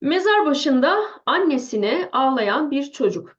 Mezar başında annesine ağlayan bir çocuk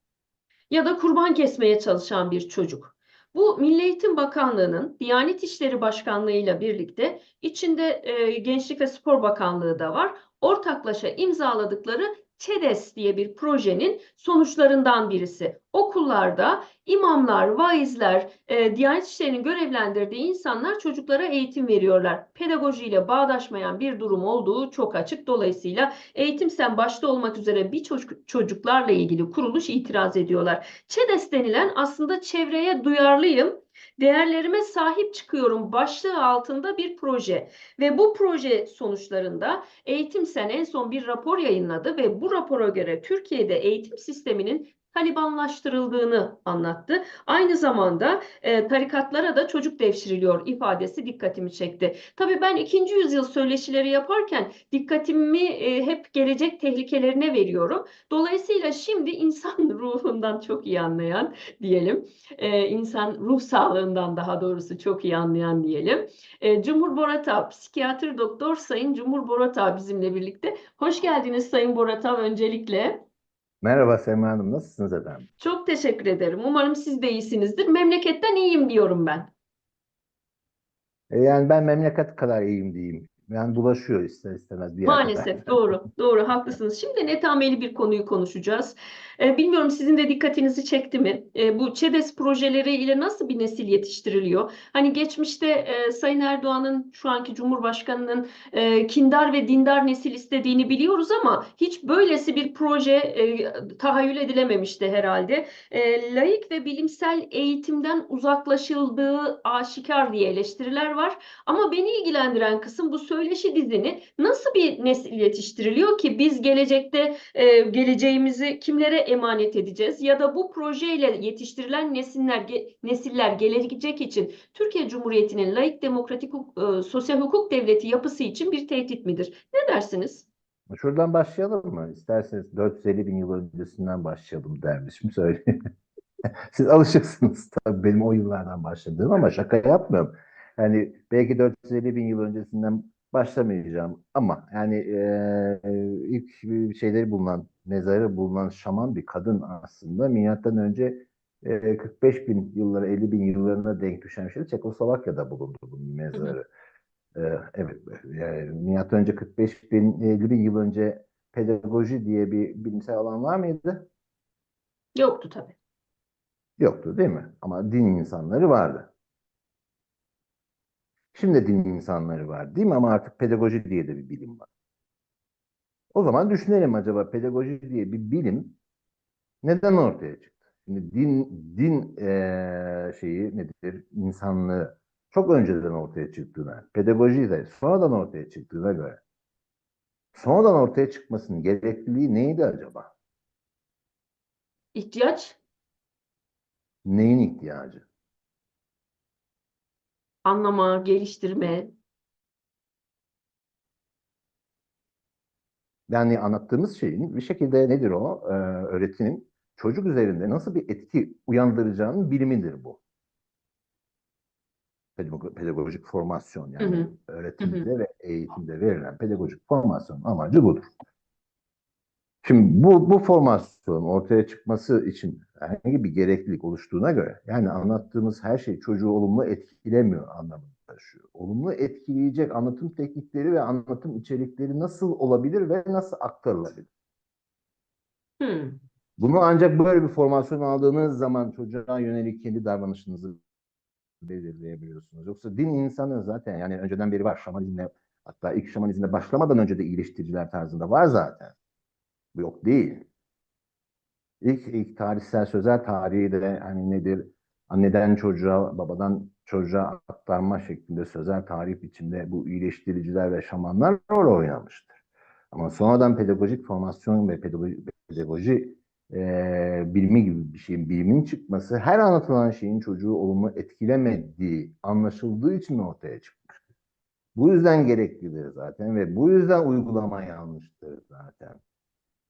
ya da kurban kesmeye çalışan bir çocuk. Bu Milli Eğitim Bakanlığı'nın Diyanet İşleri Başkanlığı ile birlikte içinde e, Gençlik ve Spor Bakanlığı da var. Ortaklaşa imzaladıkları ÇEDES diye bir projenin sonuçlarından birisi. Okullarda imamlar, vaizler, e, Diyanet İşleri'nin görevlendirdiği insanlar çocuklara eğitim veriyorlar. Pedagojiyle bağdaşmayan bir durum olduğu çok açık. Dolayısıyla eğitim sen başta olmak üzere bir çocuk, çocuklarla ilgili kuruluş itiraz ediyorlar. ÇEDES denilen aslında çevreye duyarlıyım, değerlerime sahip çıkıyorum başlığı altında bir proje. Ve bu proje sonuçlarında Eğitim Sen en son bir rapor yayınladı ve bu rapora göre Türkiye'de eğitim sisteminin Talibanlaştırıldığını anlattı. Aynı zamanda e, tarikatlara da çocuk devşiriliyor ifadesi dikkatimi çekti. Tabii ben ikinci yüzyıl söyleşileri yaparken dikkatimi e, hep gelecek tehlikelerine veriyorum. Dolayısıyla şimdi insan ruhundan çok iyi anlayan diyelim, e, insan ruh sağlığından daha doğrusu çok iyi anlayan diyelim. E, Cumhur Borata, psikiyatr doktor Sayın Cumhur Borata bizimle birlikte. Hoş geldiniz Sayın Borata öncelikle. Merhaba Sema Hanım, nasılsınız efendim? Çok teşekkür ederim. Umarım siz de iyisinizdir. Memleketten iyiyim diyorum ben. E, Yani ben memleket kadar iyiyim diyeyim. Yani bulaşıyor ister istemez bir kadar. Maalesef doğru, doğru haklısınız. Şimdi netameli bir konuyu konuşacağız. Ee, bilmiyorum sizin de dikkatinizi çekti mi? Ee, bu ÇEDES projeleriyle nasıl bir nesil yetiştiriliyor? Hani geçmişte e, Sayın Erdoğan'ın şu anki Cumhurbaşkanı'nın e, kindar ve dindar nesil istediğini biliyoruz ama hiç böylesi bir proje e, tahayyül edilememişti herhalde. E, laik ve bilimsel eğitimden uzaklaşıldığı aşikar diye eleştiriler var. Ama beni ilgilendiren kısım bu söyleşi dizini nasıl bir nesil yetiştiriliyor ki biz gelecekte e, geleceğimizi kimlere emanet edeceğiz ya da bu projeyle yetiştirilen nesiller ge- nesiller gelecek için Türkiye Cumhuriyeti'nin laik demokratik e, sosyal hukuk devleti yapısı için bir tehdit midir? Ne dersiniz? Şuradan başlayalım mı? İsterseniz 450 bin yıl öncesinden başlayalım dermişim söyleyeyim. Siz alışıksınız tabii benim o yıllardan başladığım ama şaka yapmıyorum. Yani belki 450 bin yıl öncesinden başlamayacağım ama yani eee, ilk şeyleri bulunan, mezarı bulunan şaman bir kadın aslında milattan önce eee, 45 bin yıllara, 50 bin yıllarına denk düşen bir şey. Çekoslovakya'da bulundu bunun mezarı. Eee, evet, yani milattan önce 45 bin, 50 bin yıl önce pedagoji diye bir bilimsel alan var mıydı? Yoktu tabii. Yoktu değil mi? Ama din insanları vardı. Şimdi din insanları var değil mi? Ama artık pedagoji diye de bir bilim var. O zaman düşünelim acaba pedagoji diye bir bilim neden ortaya çıktı? Şimdi din din eee, şeyi nedir? İnsanlığı çok önceden ortaya çıktığına, pedagoji de sonradan ortaya çıktığına göre sonradan ortaya çıkmasının gerekliliği neydi acaba? İhtiyaç, Neyin ihtiyacı? Anlama, geliştirme. Yani anlattığımız şeyin bir şekilde nedir o? Ee, öğretinin çocuk üzerinde nasıl bir etki uyandıracağının bilimidir bu. Pedagojik formasyon yani Hı hı. öğretimde ve eğitimde verilen pedagojik formasyon amacı budur. Şimdi bu, bu formasyon ortaya çıkması için herhangi bir gereklilik oluştuğuna göre yani anlattığımız her şey çocuğu olumlu etkilemiyor anlamını taşıyor. Olumlu etkileyecek anlatım teknikleri ve anlatım içerikleri nasıl olabilir ve nasıl aktarılabilir? Hmm. Bunu ancak böyle bir formasyon aldığınız zaman çocuğa yönelik kendi davranışınızı belirleyebiliyorsunuz. Yoksa din insanı zaten yani önceden beri var. Şamanizmle hatta ilk şamanizmle başlamadan önce de iyileştiriciler tarzında var zaten. Yok değil. İlk, ilk tarihsel sözel tarihi de hani nedir? Anneden çocuğa, babadan çocuğa aktarma şeklinde sözel tarih biçimde bu iyileştiriciler ve şamanlar rol oynamıştır. Ama sonradan pedagojik formasyon ve pedagoji, pedagoji eee, bilimi gibi bir şeyin, bilimin çıkması her anlatılan şeyin çocuğu olumlu etkilemediği anlaşıldığı için ortaya çıkmıştır. Bu yüzden gereklidir zaten ve bu yüzden uygulama yanlıştır zaten.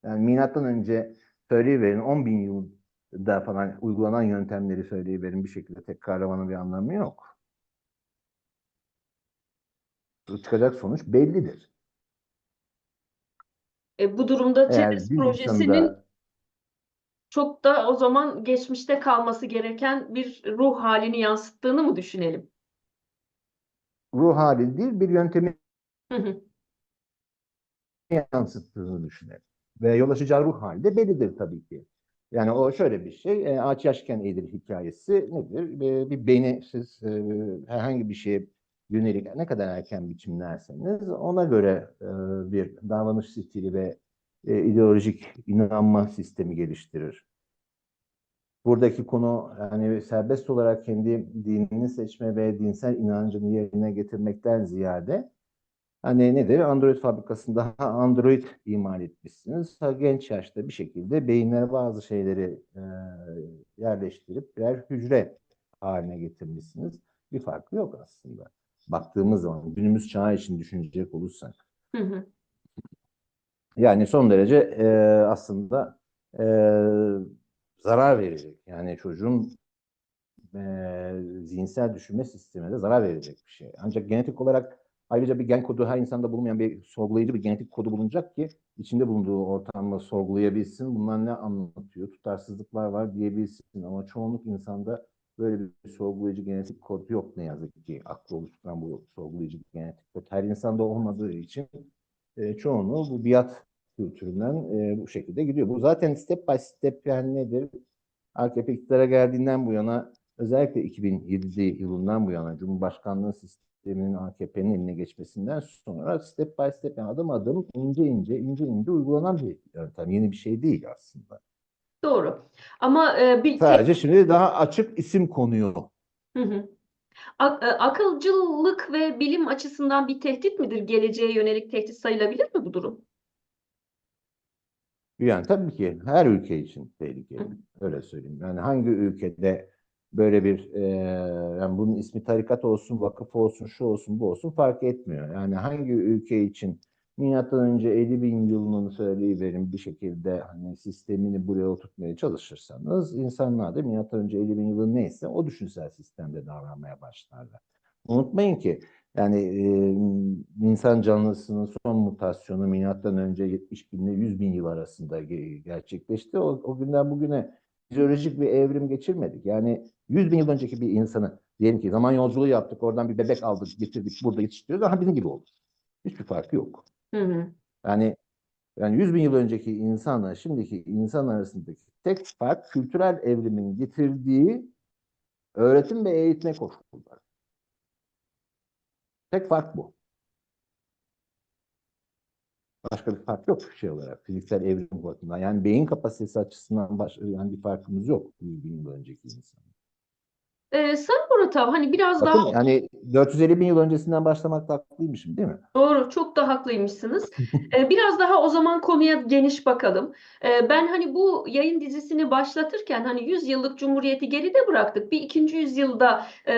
Yani milattan önce söyleyiverin 10 bin yılda falan uygulanan yöntemleri söyleyiverin bir şekilde tekrarlamanın bir anlamı yok. Çıkacak sonuç bellidir. E, bu durumda TEDx projesinin insanında çok da o zaman geçmişte kalması gereken bir ruh halini yansıttığını mı düşünelim? ruh hali değil bir yöntemi yansıttığını düşünelim. Ve yol açacağı ruh hali bellidir tabii ki. Yani o şöyle bir şey, e, ağaç yaşken eğilir hikayesi nedir? E, bir beyni siz e, herhangi bir şeye yönelik ne kadar erken biçimlerseniz ona göre e, bir davranış stili ve e, ideolojik inanma sistemi geliştirir. Buradaki konu yani serbest olarak kendi dinini seçme ve dinsel inancını yerine getirmekten ziyade Hani nedir? Android fabrikasında Android imal etmişsiniz. Ha genç yaşta bir şekilde beyinlere bazı şeyleri e, yerleştirip birer hücre haline getirmişsiniz. Bir farkı yok aslında. Baktığımız zaman günümüz çağı için düşünecek olursak. hı hı. Yani son derece e, aslında e, zarar verecek. Yani çocuğun e, zihinsel düşünme sistemine de zarar verecek bir şey. Ancak genetik olarak ayrıca bir gen kodu her insanda bulunmayan bir sorgulayıcı bir genetik kodu bulunacak ki içinde bulunduğu ortamı sorgulayabilsin. Bunlar ne anlatıyor? Tutarsızlıklar var diyebilsin. Ama çoğunluk insanda böyle bir sorgulayıcı genetik kod yok ne yazık ki. Aklı oluşturan bu sorgulayıcı genetik kod her insanda olmadığı için e, çoğunluğu bu biat kültüründen e, bu şekilde gidiyor. Bu zaten step by step yani nedir? AKP iktidara geldiğinden bu yana özellikle 2007 yılından bu yana Cumhurbaşkanlığı sisteminin AKP'nin eline geçmesinden sonra step by step yani adım adım ince ince ince ince uygulanan bir yöntem. Yeni bir şey değil aslında. Doğru. Ama e, bir Sadece şimdi daha açık isim konuyor. Hı hı. Ak- e, akılcılık ve bilim açısından bir tehdit midir? Geleceğe yönelik tehdit sayılabilir mi bu durum? Yani tabii ki her ülke için tehlikeli. Hı. Öyle söyleyeyim. Yani hangi ülkede böyle bir e, yani bunun ismi tarikat olsun, vakıf olsun, şu olsun, bu olsun fark etmiyor. Yani hangi ülke için milattan önce 50 bin yılını söyleyiverin bir şekilde hani sistemini buraya oturtmaya çalışırsanız insanlar da milattan önce 50 bin yılı neyse o düşünsel sistemde davranmaya başlarlar. Unutmayın ki yani e, insan canlısının son mutasyonu milattan önce 70 bin ile 100 bin yıl arasında ge- gerçekleşti. O, o günden bugüne fizyolojik bir evrim geçirmedik. Yani 100 bin yıl önceki bir insanı diyelim ki zaman yolculuğu yaptık, oradan bir bebek aldık, getirdik, burada yetiştiriyoruz. Daha bizim gibi oldu. Hiçbir farkı yok. Hı hı. Yani yani 100 bin yıl önceki insanla şimdiki insan arasındaki tek fark kültürel evrimin getirdiği öğretim ve eğitme koşulları. Tek fark bu. Başka bir fark yok şey olarak. Fiziksel evrim bakımından. Yani beyin kapasitesi açısından baş, yani bir farkımız yok 100 bin yıl önceki insan. E, Sayın Muratov, hani biraz Bakın daha yani 450 bin yıl öncesinden başlamakta haklıymışım değil mi? Doğru, çok da haklıymışsınız. Ee, biraz daha o zaman konuya geniş bakalım. Ee, ben hani bu yayın dizisini başlatırken hani 100 yıllık cumhuriyeti geride bıraktık. Bir ikinci yüzyılda e,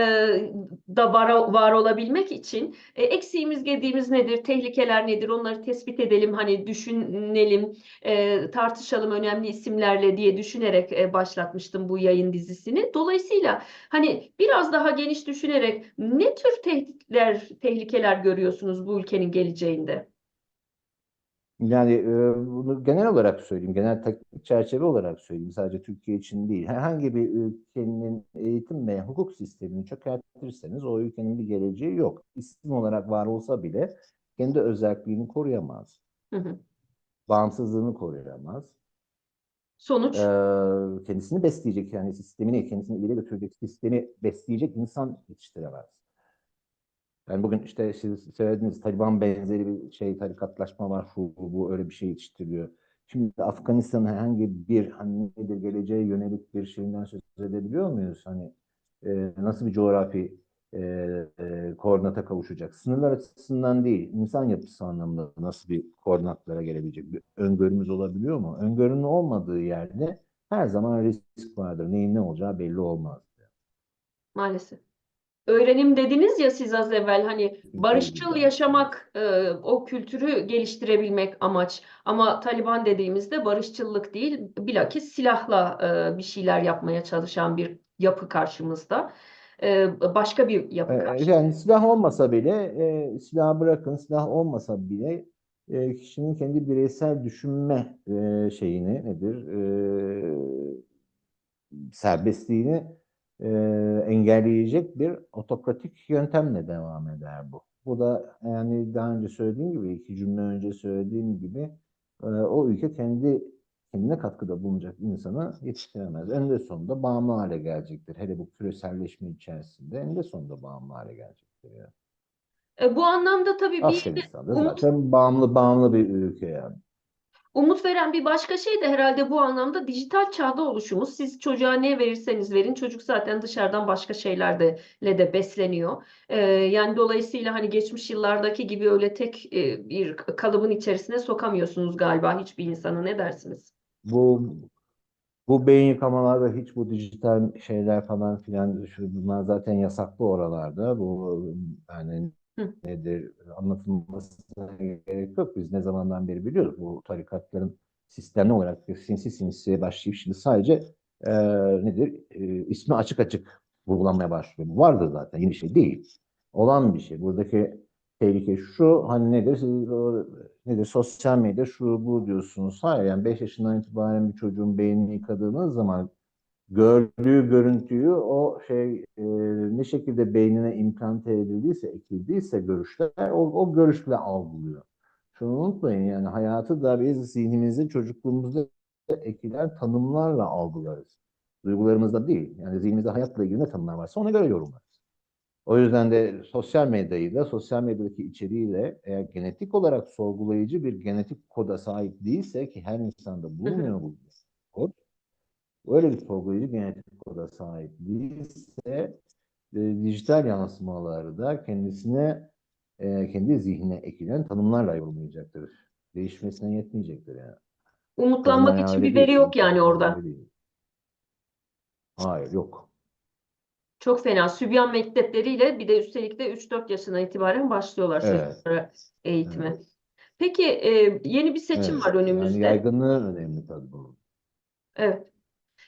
da var, var olabilmek için e, eksiğimiz, gediğimiz nedir, tehlikeler nedir onları tespit edelim, hani düşünelim, e, tartışalım önemli isimlerle diye düşünerek e, başlatmıştım bu yayın dizisini. Dolayısıyla hani biraz daha geniş düşünerek ne tür tehditler, tehlikeler görüyorsunuz bu ülkenin geleceğinde? Yani e, bunu genel olarak söyleyeyim, genel teknik çerçeve olarak söyleyeyim. Sadece Türkiye için değil. Herhangi bir ülkenin eğitim ve hukuk sistemini çökertirseniz o ülkenin bir geleceği yok. İsim olarak var olsa bile kendi özelliğini koruyamaz. Hı hı. Bağımsızlığını koruyamaz. Sonuç Ee, kendisini besleyecek yani sistemini, kendisini ileri götürecek sistemi besleyecek insan yetiştiremez. Yani bugün işte siz söylediğiniz Taliban benzeri bir şey tarikatlaşma var, şu bu, öyle bir şey yetiştiriliyor. Şimdi Afganistan'ın herhangi bir hani nedir geleceğe yönelik bir şeyinden söz edebiliyor muyuz? Hani e, nasıl bir coğrafi e, e, koordinata kavuşacak? Sınırlar açısından değil, insan yapısı anlamında nasıl bir koordinatlara gelebilecek bir öngörümüz olabiliyor mu? Öngörünün olmadığı yerde her zaman risk vardır. Neyin ne olacağı belli olmaz. maalesef. Öğrenim dediniz ya siz az evvel hani barışçıl yaşamak, e, o kültürü geliştirebilmek amaç. Ama Taliban dediğimizde barışçıllık değil, bilakis silahla e, bir şeyler yapmaya çalışan bir yapı karşımızda. E, başka bir yapı Ee, karşımızda. Yani silah olmasa bile, e, silah bırakın, silah olmasa bile e, kişinin kendi bireysel düşünme e, şeyini nedir? E, serbestliğini e, engelleyecek bir otokratik yöntemle devam eder bu. Bu da yani daha önce söylediğim gibi, iki cümle önce söylediğim gibi e, o ülke kendi kendine katkıda bulunacak insanı yetiştiremez. Eninde sonunda bağımlı hale gelecektir. Hele bu küreselleşme içerisinde eninde sonunda bağımlı hale gelecektir. Yani. E, bu anlamda tabii bir umut- zaten bağımlı bağımlı bir ülke yani. Umut veren bir başka şey de herhalde bu anlamda dijital çağda oluşumuz. Siz çocuğa ne verirseniz verin çocuk zaten dışarıdan başka şeylerle de besleniyor. Ee, yani dolayısıyla hani geçmiş yıllardaki gibi öyle tek e, bir kalıbın içerisine sokamıyorsunuz galiba hiçbir insanı ne dersiniz? Bu bu beyin yıkamalarda hiç bu dijital şeyler falan filan şu bunlar zaten yasaklı oralarda. Bu yani Hı. nedir anlatılmasına gerek yok. Biz ne zamandan beri biliyoruz bu tarikatların sistemli olarak sinsi sinsi başlayıp şimdi sadece e, nedir e, ismi açık açık vurgulanmaya başlıyor. Bu vardı zaten yeni şey değil. Olan bir şey. Buradaki tehlike şu hani nedir nedir sosyal medya şu bu diyorsunuz. Hayır yani 5 yaşından itibaren bir çocuğun beynini yıkadığınız zaman gördüğü görüntüyü o şey e, ne şekilde beynine implante edildiyse, ekildiyse görüşler o, o görüşle algılıyor. Şunu unutmayın yani hayatı da biz zihnimizde çocukluğumuzda ekilen tanımlarla algılarız. Duygularımızda değil. Yani zihnimizde hayatla ilgili ne tanımlar varsa ona göre yorumlarız. O yüzden de sosyal medyayı da sosyal medyadaki içeriğiyle eğer genetik olarak sorgulayıcı bir genetik koda sahip değilse ki her insanda bulunmuyor bu kod. Öyle bir sorgulayıcı genetik koda sahip değilse e, dijital yansımaları da kendisine e, kendi zihnine ekilen tanımlarla yorumlayacaktır. Değişmesine yetmeyecektir yani. Umutlanmak Kazmaya için bir veri yok yani orada. Hayır yok. Çok fena. Sübyan mektepleriyle bir de üstelik de 3-4 yaşına itibaren başlıyorlar Evet. çocuklara eğitime. Peki e, yeni bir seçim Evet. var önümüzde. Yani yaygınlığı önemli tabii bunun. Evet.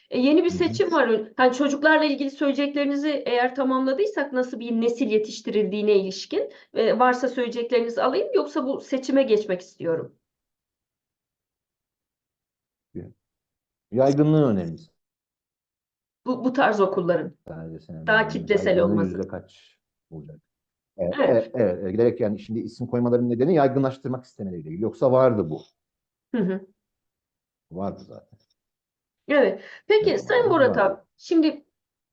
E, yeni bir Hı hı. seçim var. Yani çocuklarla ilgili söyleyeceklerinizi eğer tamamladıysak nasıl bir nesil yetiştirildiğine ilişkin e, varsa söyleyeceklerinizi alayım yoksa bu seçime geçmek istiyorum. Yaygınlığı önemli Bu, bu tarz okulların. sadece Daha kitlesel olması. yüzde kaç olacak? Evet, Evet. evet, evet, evet. Giderek yani şimdi isim koymaların nedeni yaygınlaştırmak istemeleriyle ilgili. Yoksa vardı bu. Hı hı. Vardı zaten. Evet. Peki Evet, Sayın. Murat abi, şimdi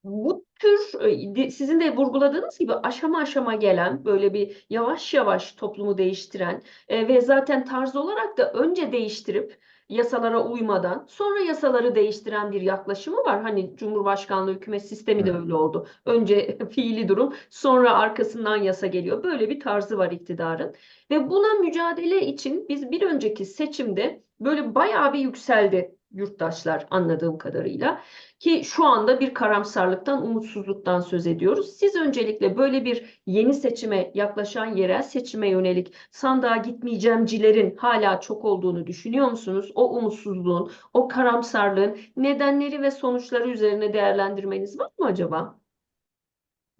bu tür e, sizin de vurguladığınız gibi aşama aşama gelen böyle bir yavaş yavaş toplumu değiştiren e, ve zaten tarz olarak da önce değiştirip yasalara uymadan sonra yasaları değiştiren bir yaklaşımı var. Hani Cumhurbaşkanlığı hükümet sistemi de öyle oldu. Önce fiili durum, sonra arkasından yasa geliyor. Böyle bir tarzı var iktidarın. Ve buna mücadele için biz bir önceki seçimde böyle bayağı bir yükseldi yurttaşlar anladığım kadarıyla. Ki şu anda bir karamsarlıktan, umutsuzluktan söz ediyoruz. Siz öncelikle böyle bir yeni seçime yaklaşan yerel seçime yönelik sandığa gitmeyeceğimcilerin hala çok olduğunu düşünüyor musunuz? O umutsuzluğun, o karamsarlığın nedenleri ve sonuçları üzerine değerlendirmeniz var mı acaba?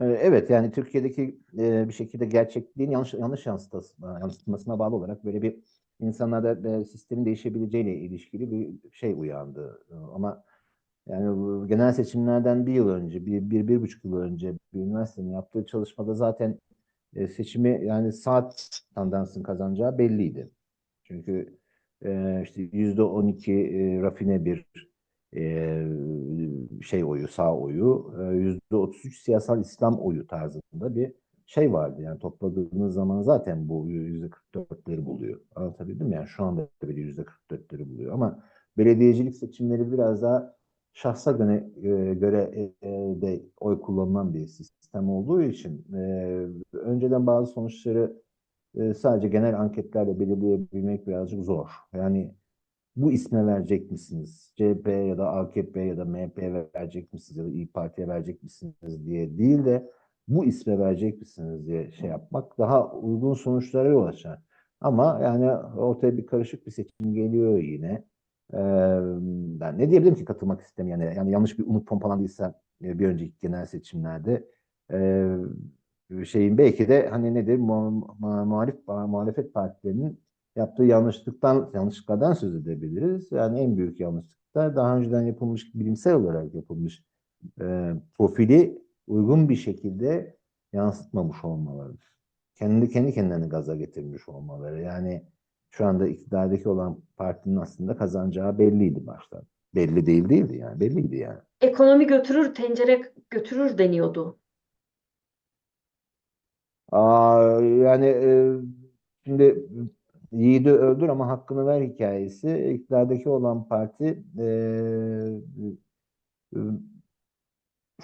Ee, Evet yani Türkiye'deki e, bir şekilde gerçekliğin yanlış yanlış yansıtmasına bağlı olarak böyle bir insanlarda e, sistemin değişebileceğiyle ilişkili bir şey uyandı. Ee, Ama yani genel seçimlerden bir yıl önce, bir, bir, bir buçuk yıl önce bir üniversitenin yaptığı çalışmada zaten e, seçimi yani saat tandansın kazanacağı belliydi. Çünkü e, işte yüzde on iki e, rafine bir e, şey oyu, sağ oyu, e, yüzde otuz üç siyasal İslam oyu tarzında bir şey vardı. Yani topladığınız zaman zaten bu yüzde kırk dörtleri buluyor. Anlatabildim mi? Yani şu anda bile yüzde kırk dörtleri buluyor. Ama belediyecilik seçimleri biraz daha şahsa göre, e, göre e, de oy kullanılan bir sistem olduğu için e, önceden bazı sonuçları e, sadece genel anketlerle belirleyebilmek birazcık zor. Yani bu isme verecek misiniz? CHP ya da AKP ya da MHP verecek misiniz ya da İYİ Parti'ye verecek misiniz diye değil de bu isme verecek misiniz diye şey yapmak daha uygun sonuçlara yol açar. Ama yani ortaya bir karışık bir seçim geliyor yine. Ee, ben ne diyebilirim ki katılmak istemeyene? Yani yanlış bir umut pompalandıysa e, bir önceki genel seçimlerde e, şeyin belki de hani nedir mu, mu- muhalif muhalefet partilerinin yaptığı yanlışlıktan yanlışlıklardan söz edebiliriz. Yani en büyük yanlışlıklar daha önceden yapılmış bilimsel olarak yapılmış e, profili uygun bir şekilde yansıtmamış olmaları. Kendi kendi kendilerini gaza getirmiş olmaları. Yani şu anda iktidardaki olan partinin aslında kazanacağı belliydi baştan. Belli değil değildi yani. Belliydi yani. Ekonomi götürür, tencere götürür deniyordu. Aa, yani e, şimdi yiğidi öldür ama hakkını ver hikayesi iktidardaki olan parti e, e,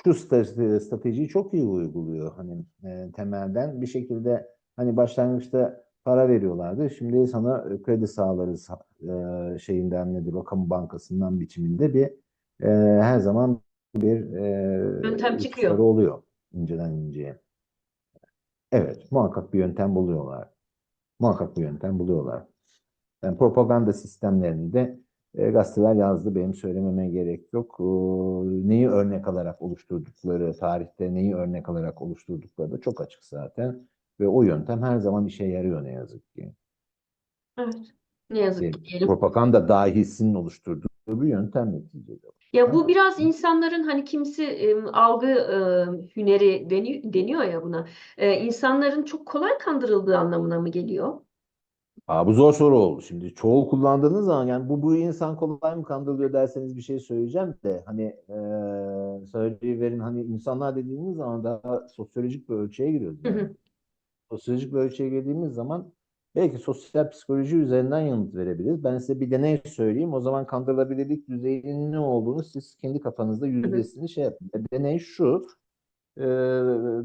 şu strate- stratejiyi çok iyi uyguluyor hani e, temelden bir şekilde hani başlangıçta para veriyorlardı şimdi sana e, kredi sağlarız e, şeyinden nedir o kamu bankasından biçiminde bir e, her zaman bir e, Yöntem çıkıyor. oluyor inceden inceye. Evet, muhakkak bir yöntem buluyorlar. Muhakkak bir yöntem buluyorlar. Yani propaganda sistemlerinde e, gazeteler yazdı, benim söylememe gerek yok. E, neyi örnek alarak oluşturdukları, tarihte neyi örnek alarak oluşturdukları da çok açık zaten. Ve o yöntem her zaman işe yarıyor ne yazık ki. Evet. Ne yazık ki diyelim. propaganda dahisinin oluşturduğu bir yöntem neticede. Ya bu biraz insanların hani kimisi e, algı e, hüneri deniyor, deniyor ya buna. E, insanların çok kolay kandırıldığı anlamına mı geliyor? Aa, bu zor soru oldu. Şimdi çoğul kullandığınız zaman yani bu bu insan kolay mı kandırılıyor derseniz bir şey söyleyeceğim de hani eee söyleyiverin hani insanlar dediğiniz zaman daha sosyolojik bir ölçüye giriyoruz. Hı hı. Yani. Sosyolojik bir ölçüye girdiğimiz zaman belki sosyal psikoloji üzerinden yanıt verebiliriz. Ben size bir deney söyleyeyim. O zaman kandırılabilirlik düzeyinin ne olduğunu siz kendi kafanızda yüzdesini şey yapın. Deney şu. Ee,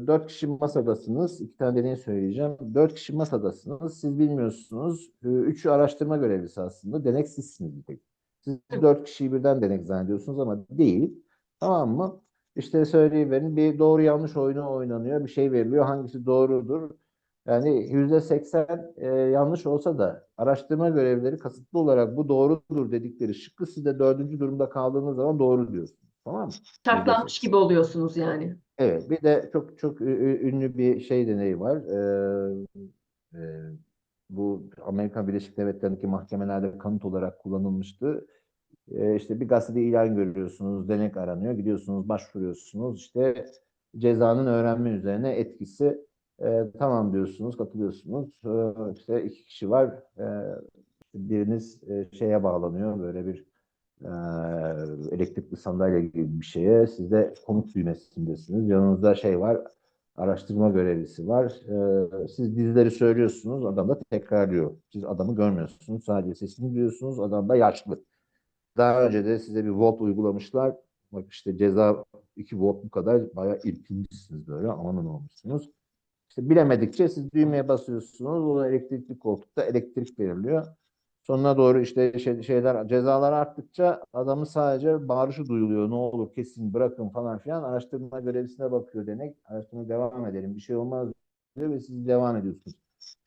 dört kişi masadasınız. İki tane deney söyleyeceğim. Dört kişi masadasınız. Siz bilmiyorsunuz. Ee, Üçü araştırma görevlisi aslında. Denek sizsiniz bir tek. Siz dört kişiyi birden denek zannediyorsunuz ama değil. Tamam mı? İşte söyleyiverin bir doğru yanlış oyunu oynanıyor. Bir şey veriliyor. Hangisi doğrudur? Yani yüzde seksen e, yanlış olsa da araştırma görevlileri kasıtlı olarak bu doğrudur dedikleri şıkkı siz de dördüncü durumda kaldığınız zaman doğru diyorsunuz. Tamam mı? Şartlanmış gibi oluyorsunuz yani. Evet, bir de çok çok ünlü bir şey deneyi var. Ee, e, bu Amerika Birleşik Devletleri'ndeki mahkemelerde kanıt olarak kullanılmıştı. Ee, işte bir gazetede ilan görüyorsunuz, denek aranıyor, gidiyorsunuz, başvuruyorsunuz. İşte cezanın öğrenme üzerine etkisi e, tamam diyorsunuz, katılıyorsunuz. Ee, işte iki kişi var. Ee, biriniz e, şeye bağlanıyor, böyle bir e, elektrikli sandalye gibi bir şeye. Siz de komut düğmesindesiniz. Yanınızda şey var, araştırma görevlisi var. E, siz dizileri söylüyorsunuz, adam da tekrarlıyor. Siz adamı görmüyorsunuz, sadece sesini duyuyorsunuz. Adam da yaşlı. Daha önce de size bir volt uygulamışlar. Bak işte ceza 2 volt bu kadar bayağı irkilmişsiniz böyle amanın olmuşsunuz. İşte bilemedikçe siz düğmeye basıyorsunuz. O elektrikli koltukta elektrik veriliyor. Sonuna doğru işte şey- şeyler cezalar arttıkça adamın sadece bağırışı duyuluyor. Ne olur kesin bırakın falan filan. Araştırma görevlisine bakıyor denek. Araştırma devam edelim. Bir şey olmaz diyor ve siz devam ediyorsunuz.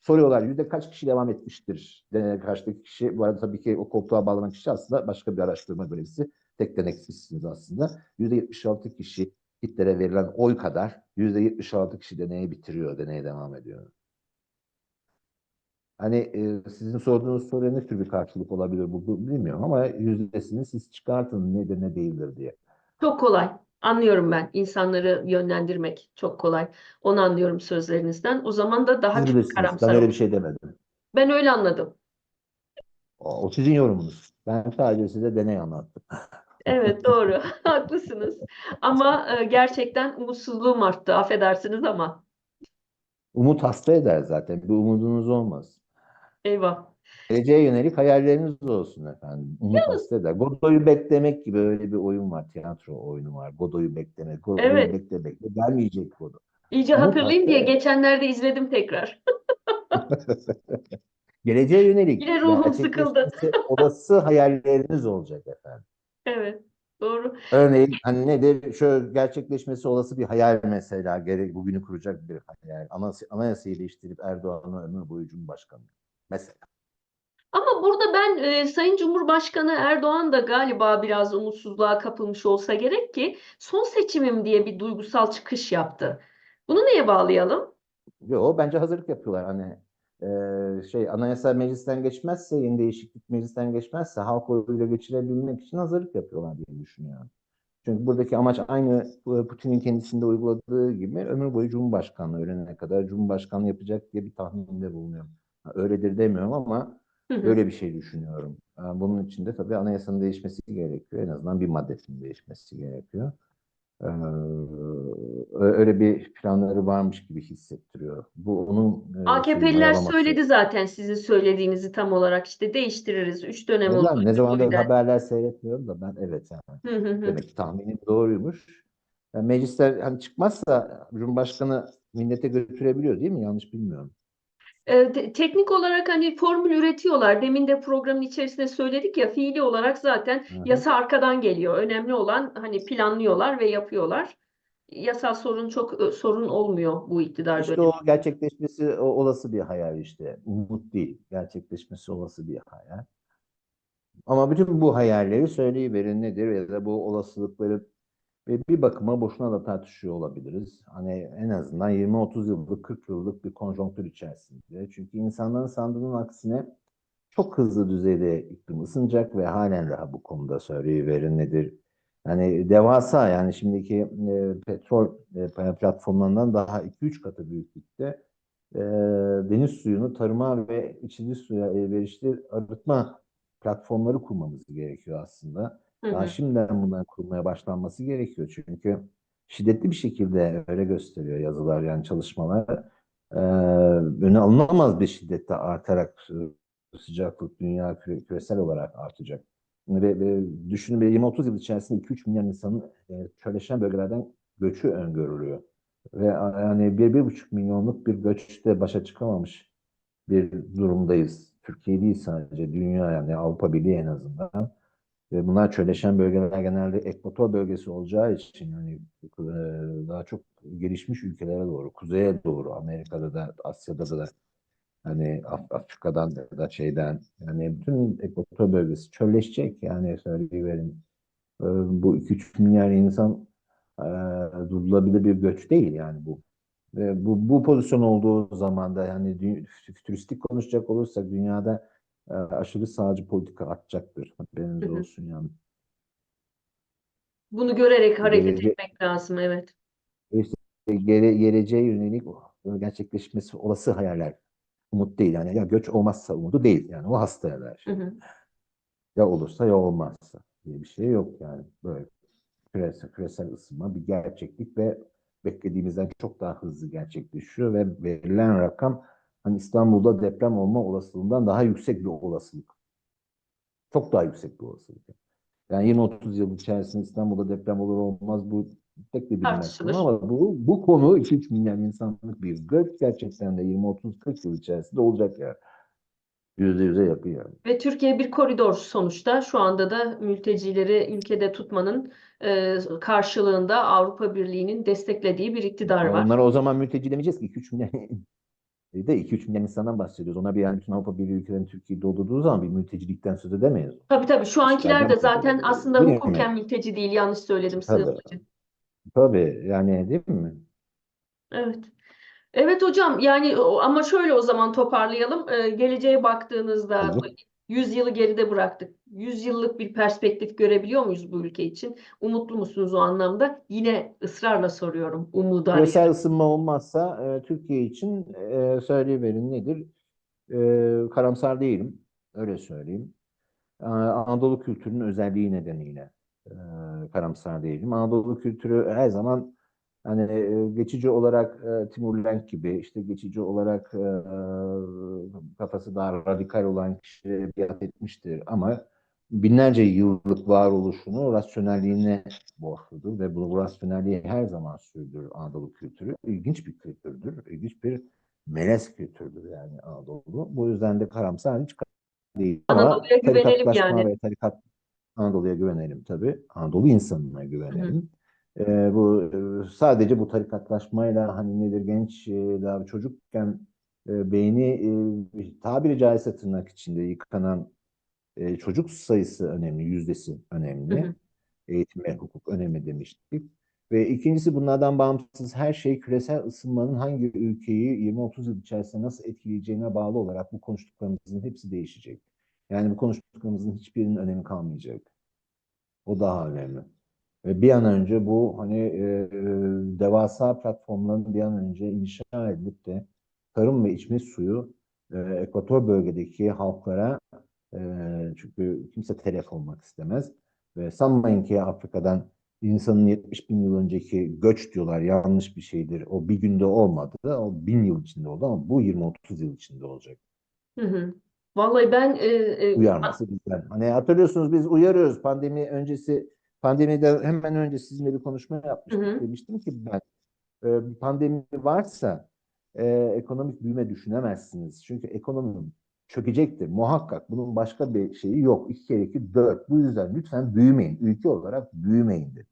Soruyorlar yüzde kaç kişi devam etmiştir? Denek kaçtaki kişi. Bu arada tabii ki o koltuğa bağlanan kişi aslında başka bir araştırma görevlisi. Tek denek sizsiniz aslında. Yüzde 76 kişi Hitler'e verilen oy kadar yüzde 76 kişi deneyi bitiriyor. Deneye devam ediyor. Hani e, sizin sorduğunuz soruya ne tür bir karşılık olabilir bu, bu bilmiyorum ama yüzdesini siz çıkartın nedir ne değildir diye. Çok kolay. Anlıyorum ben. İnsanları yönlendirmek çok kolay. Onu anlıyorum sözlerinizden. O zaman da daha Siz çok bilirsiniz. karamsar Ben öyle bir şey demedim. Ben öyle anladım. O, o sizin yorumunuz. Ben sadece size deney anlattım. Evet doğru. Haklısınız. Ama e, gerçekten umutsuzluğum arttı. Affedersiniz ama. Umut hasta eder zaten. Bir umudunuz olmaz. Eyvah. Geleceğe yönelik hayalleriniz olsun efendim. Umut hasta eder. Godoy'u beklemek gibi öyle bir oyun var. Tiyatro oyunu var. Godoy'u beklemek. Godoy'u Evet. bekle bekle. Gelmeyecek Godoy. İyice Umut hatırlayayım diye geçenlerde izledim tekrar. Geleceğe yönelik Yine ruhum sıkıldı. gerçekleşmesi olası hayalleriniz olacak efendim. Evet. Doğru. Örneğin hani nedir? Şöyle gerçekleşmesi olası bir hayal mesela. Gerek bugünü kuracak bir hayal. Anayasa, anayasayı değiştirip Erdoğan'ı ömür boyu Cumhurbaşkanı. Mesela. Ama burada ben e, Sayın Cumhurbaşkanı Erdoğan da galiba biraz umutsuzluğa kapılmış olsa gerek ki son seçimim diye bir duygusal çıkış yaptı. Bunu neye bağlayalım? Yo, bence hazırlık yapıyorlar. Hani e, şey anayasa meclisten geçmezse, yeni değişiklik meclisten geçmezse halk oyuyla geçirebilmek için hazırlık yapıyorlar diye düşünüyorum. Çünkü buradaki amaç aynı e, Putin'in kendisinde uyguladığı gibi ömür boyu Cumhurbaşkanlığı ölene kadar Cumhurbaşkanlığı yapacak diye bir tahminde bulunuyorum. Öyledir demiyorum ama Hı hı. öyle bir şey düşünüyorum. Bunun için de tabii anayasanın değişmesi gerekiyor. En azından bir maddesinin değişmesi gerekiyor. Ee, öyle bir planları varmış gibi hissettiriyor. Bu onun e, AKP'liler söyledi zaten sizin söylediğinizi tam olarak işte değiştiririz. Üç dönem mi? olur. Ne zamandır haberler seyretmiyorum da ben evet yani. Demek ki tahminim doğruymuş. Yani meclisler hani çıkmazsa Cumhurbaşkanı millete götürebiliyor değil mi? Yanlış bilmiyorum. Ee, te- teknik olarak hani formül üretiyorlar. Demin de programın içerisinde söyledik ya fiili olarak zaten Hı hı. yasa arkadan geliyor. Önemli olan hani planlıyorlar ve yapıyorlar. Yasal sorun çok sorun olmuyor bu iktidar İşte dönemi. o gerçekleşmesi o olası bir hayal işte. Umut değil. Gerçekleşmesi olası bir hayal. Ama bütün bu hayalleri söyleyiverin nedir ya da bu olasılıkları ve bir bakıma boşuna da tartışıyor olabiliriz. Hani en azından 20-30 yıllık, 40 yıllık bir konjonktür içerisinde. Çünkü insanların sandığının aksine çok hızlı düzeyde iklim ısınacak ve halen daha bu konuda söyleyiverin nedir? Yani devasa yani şimdiki e, petrol e, platformlarından daha 2-3 katı büyüklükte e, deniz suyunu tarıma ve içici suya elverişli arıtma platformları kurmamız gerekiyor aslında. Hı Daha hı. şimdiden bunların kurulmaya başlanması gerekiyor. Çünkü şiddetli bir şekilde öyle gösteriyor yazılar yani çalışmalar. Ee, öne alınamaz bir şiddette artarak e, sıcaklık dünya küre- küresel olarak artacak. Ve, ve düşünün bir 20-30 yıl içerisinde 2-3 milyon insanın e, çölleşen bölgelerden göçü öngörülüyor. Ve yani 1-1,5 milyonluk bir göçte başa çıkamamış bir durumdayız. Türkiye değil sadece dünya yani Avrupa Birliği en azından. Ve bunlar çölleşen bölgeler genelde ekvator bölgesi olacağı için yani e, daha çok gelişmiş ülkelere doğru, kuzeye doğru, Amerika'da da, Asya'da da hani Af- Afrika'dan da şeyden yani bütün ekvator bölgesi çölleşecek yani söyleyiverin. E, Bu 2-3 milyar insan e, durulabilir bir göç değil yani bu. Ve bu, bu pozisyon olduğu zaman da yani fütüristik konuşacak olursak dünyada e, aşırı sağcı politika artacaktır. Haberiniz Hı hı. olsun yani. Bunu görerek hareket Gelece- etmek lazım. Evet. işte gele, geleceğe yönelik gerçekleşmesi olası hayaller. Umut değil yani ya göç olmazsa umudu değil yani o hasta hayaller. Hı hı. Ya olursa ya olmazsa diye bir şey yok yani. Böyle küresel, küresel ısınma bir gerçeklik ve beklediğimizden çok daha hızlı gerçekleşiyor ve verilen rakam hani İstanbul'da deprem olma olasılığından daha yüksek bir olasılık. Çok daha yüksek bir olasılık. Yani 20-30 yıl içerisinde İstanbul'da deprem olur olmaz bu tek bir bilinmez ama bu, bu konu 2-3 milyon insanlık bir göç gerçekten de 20-30-40 yıl içerisinde olacak yani. Yüzde yüze yakın yani. Ve Türkiye bir koridor sonuçta. Şu anda da mültecileri ülkede tutmanın e, karşılığında Avrupa Birliği'nin desteklediği bir iktidar var. Onlara o zaman mülteci demeyeceğiz ki 2-3 milyon de 2-3 milyon insandan bahsediyoruz. Ona bir yani bütün Avrupa Birliği ülkelerin Türkiye'yi doldurduğu zaman bir mültecilikten söz edemeyiz. Tabii tabii şu ankiler de zaten aslında Değil mi? hukuken mülteci değil. Yanlış söyledim. Tabii. Sığınmacı. Tabii yani değil mi? Evet. Evet hocam yani ama şöyle o zaman toparlayalım. Ee, geleceğe baktığınızda Olur. 100 yılı geride bıraktık. 100 yıllık bir perspektif görebiliyor muyuz bu ülke için? Umutlu musunuz o anlamda? Yine ısrarla soruyorum. Umuda. Küresel ısınma olmazsa e, Türkiye için e, söyleyiverin nedir? E, karamsar değilim. Öyle söyleyeyim. E, Anadolu kültürünün özelliği nedeniyle e, karamsar değilim. Anadolu kültürü her zaman hani e, geçici olarak e, Timur Lenk gibi işte geçici olarak e, kafası daha radikal olan kişilere biat etmiştir ama binlerce yıllık varoluşunu rasyonelliğine borçludur ve bu, rasyonelliği her zaman sürdürür Anadolu kültürü. İlginç bir kültürdür. İlginç bir melez kültürdür yani Anadolu. Bu yüzden de karamsar hiç değil. Anadolu'ya güvenelim yani. ve tarikat Anadolu'ya güvenelim tabii. Anadolu insanına güvenelim. Ee, bu e, sadece bu tarikatlaşmayla hani nedir genç e, daha çocukken e, beyni e, tabiri caizse tırnak içinde yıkanan e, çocuk sayısı önemli, yüzdesi önemli. Hı hı. Eğitim ve hukuk önemli demiştik. Ve ikincisi bunlardan bağımsız her şey küresel ısınmanın hangi ülkeyi 20-30 yıl içerisinde nasıl etkileyeceğine bağlı olarak bu konuştuklarımızın hepsi değişecek. Yani bu konuştuklarımızın hiçbirinin önemi kalmayacak. O daha önemli. Ve bir an önce bu hani e, e, devasa platformların bir an önce inşa edilip de tarım ve içme suyu e, ekvator bölgedeki halklara e, çünkü kimse telef olmak istemez. Ve sanmayın ki Afrika'dan insanın 70 bin yıl önceki göç diyorlar yanlış bir şeydir. O bir günde olmadı. O bin yıl içinde oldu ama bu 20-30 yıl içinde olacak. Hı hı. Vallahi ben e, e, Uyarması bizden. Hani hatırlıyorsunuz biz uyarıyoruz pandemi öncesi pandemide hemen önce sizinle bir konuşma yapmıştık. Hı hı. Demiştim ki ben e, pandemi varsa e, ekonomik büyüme düşünemezsiniz. Çünkü ekonomi çökecektir muhakkak. Bunun başka bir şeyi yok. İki kere iki dört. Bu yüzden lütfen büyümeyin. Ülke olarak büyümeyin dedim.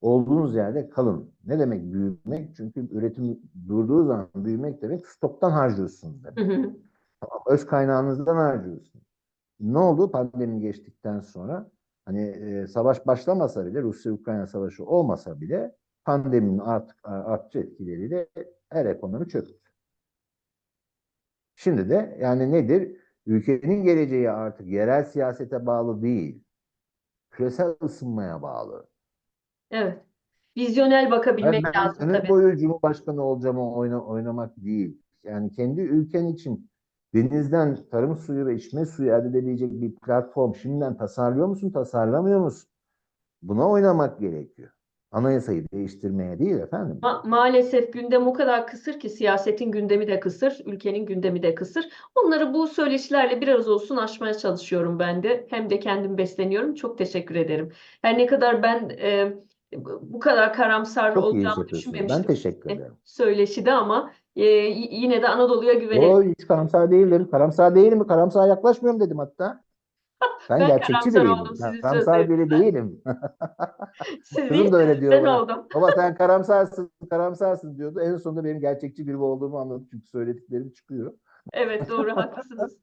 Olduğunuz yerde kalın. Ne demek büyümek? Çünkü üretim durduğu zaman büyümek demek stoktan harcıyorsunuz demek. hı hı. Tamam, öz kaynağınızdan harcıyorsunuz. Ne oldu pandemi geçtikten sonra? Hani e, savaş başlamasa bile, Rusya-Ukrayna savaşı olmasa bile pandeminin artık artçı etkileriyle her ekonomi çöktü. Şimdi de yani nedir? Ülkenin geleceği artık yerel siyasete bağlı değil, küresel ısınmaya bağlı. Evet. Vizyonel bakabilmek Ben lazım ömür tabii. boyu Cumhurbaşkanı olacağımı oyna, oynamak değil. Yani kendi ülken için denizden tarım suyu ve içme suyu elde edebilecek bir platform şimdiden tasarlıyor musun, tasarlamıyor musun? Buna oynamak gerekiyor. Anayasayı değiştirmeye değil efendim. Ma- maalesef gündem o kadar kısır ki siyasetin gündemi de kısır, ülkenin gündemi de kısır. Onları bu söyleşilerle biraz olsun aşmaya çalışıyorum ben de. Hem de kendim besleniyorum. Çok teşekkür ederim. Her ne kadar ben e, bu kadar karamsar Çok olacağımı yapıyorsunuz. Ben düşünmemiştim teşekkür ederim. söyleşide ama e, yine de Anadolu'ya güvenerek O hiç karamsar değilim. Karamsar değilim. Karamsar yaklaşmıyorum dedim hatta. Ben Ben gerçekçi biriyim. oldum Karamsar biri değilim. siz Kızım da öyle diyor ben bana. oldum. Baba sen karamsarsın, karamsarsın diyordu. En sonunda benim gerçekçi biri olduğumu anladım. Çünkü söylediklerim çıkıyor. Evet doğru haklısınız.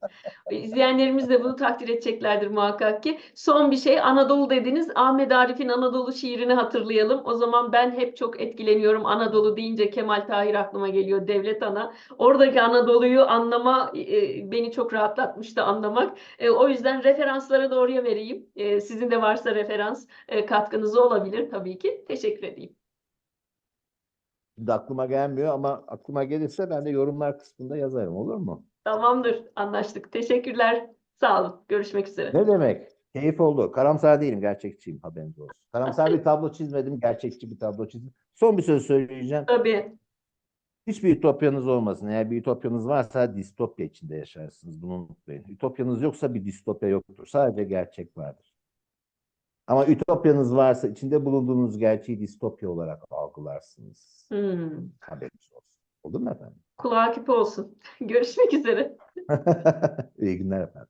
İzleyenlerimiz de bunu takdir edeceklerdir muhakkak ki. Son bir şey Anadolu dediniz. Ahmet Arif'in Anadolu şiirini hatırlayalım. O zaman ben hep çok etkileniyorum. Anadolu deyince Kemal Tahir aklıma geliyor. Devlet Ana. Oradaki Anadolu'yu anlama e, beni çok rahatlatmıştı anlamak. E, o yüzden referanslara da oraya vereyim. E, sizin de varsa referans e, katkınız olabilir tabii ki. Teşekkür edeyim. Şimdi aklıma gelmiyor ama aklıma gelirse ben de yorumlar kısmında yazarım olur mu? Tamamdır. Anlaştık. Teşekkürler. Sağ olun. Görüşmek üzere. Ne demek? Keyif oldu. Karamsar değilim, gerçekçiyim haberiniz olsun. Karamsar bir tablo çizmedim, gerçekçi bir tablo çizdim. Son bir söz söyleyeceğim. Tabii. Hiçbir ütopyanız olmasın. Eğer bir ütopyanız varsa distopya içinde yaşarsınız. Bunu unutmayın. Ütopyanız yoksa bir distopya yoktur. Sadece gerçek vardır. Ama ütopyanız varsa içinde bulunduğunuz gerçeği distopya olarak algılarsınız. Hmm. Haberiniz olsun. Oldu mu efendim? Kulağa küpe olsun. Görüşmek üzere. İyi günler efendim.